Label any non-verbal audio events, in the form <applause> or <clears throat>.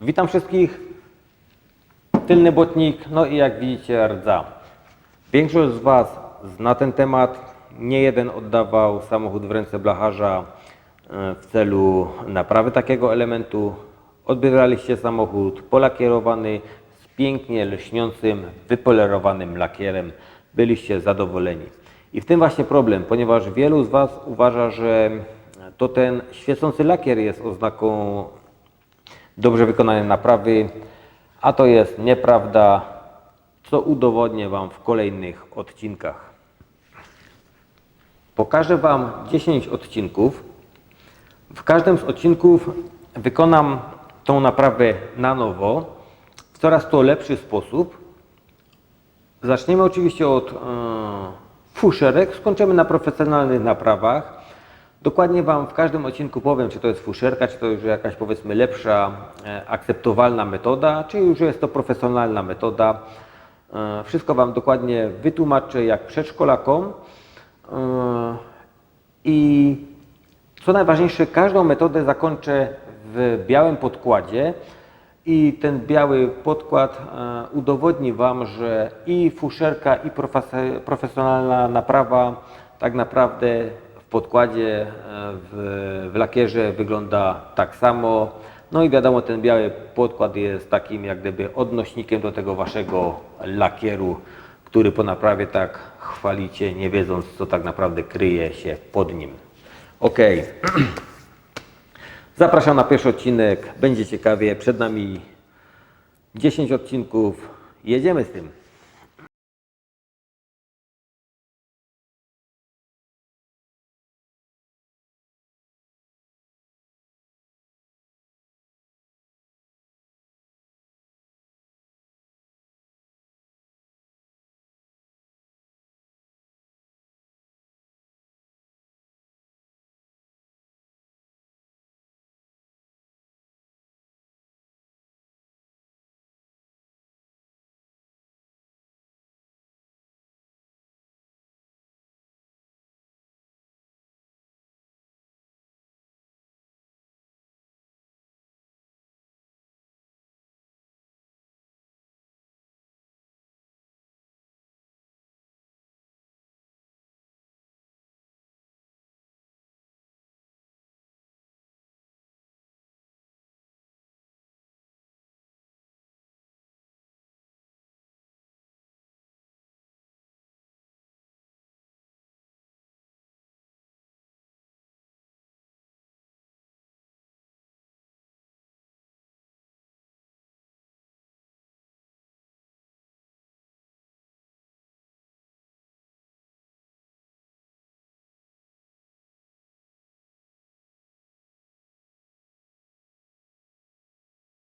Witam wszystkich. Tylny botnik, no i jak widzicie rdza. Większość z Was zna ten temat. Nie jeden oddawał samochód w ręce blacharza e, w celu naprawy takiego elementu. Odbieraliście samochód polakierowany z pięknie lśniącym, wypolerowanym lakierem. Byliście zadowoleni. I w tym właśnie problem, ponieważ wielu z Was uważa, że to ten świecący lakier jest oznaką dobrze wykonane naprawy, a to jest nieprawda, co udowodnię Wam w kolejnych odcinkach. Pokażę Wam 10 odcinków. W każdym z odcinków wykonam tą naprawę na nowo, w coraz to lepszy sposób. Zaczniemy oczywiście od e, fuszerek, skończymy na profesjonalnych naprawach. Dokładnie Wam w każdym odcinku powiem, czy to jest fuszerka, czy to już jakaś powiedzmy lepsza, e, akceptowalna metoda, czy już jest to profesjonalna metoda. E, wszystko Wam dokładnie wytłumaczę jak przedszkolakom. E, I co najważniejsze, każdą metodę zakończę w białym podkładzie i ten biały podkład udowodni Wam, że i fuszerka, i profes- profesjonalna naprawa tak naprawdę podkładzie, e, w, w lakierze wygląda tak samo. No i wiadomo, ten biały podkład jest takim jak gdyby odnośnikiem do tego Waszego lakieru, który po naprawie tak chwalicie, nie wiedząc co tak naprawdę kryje się pod nim. Ok. <clears throat> Zapraszam na pierwszy odcinek. Będzie ciekawie. Przed nami 10 odcinków. Jedziemy z tym.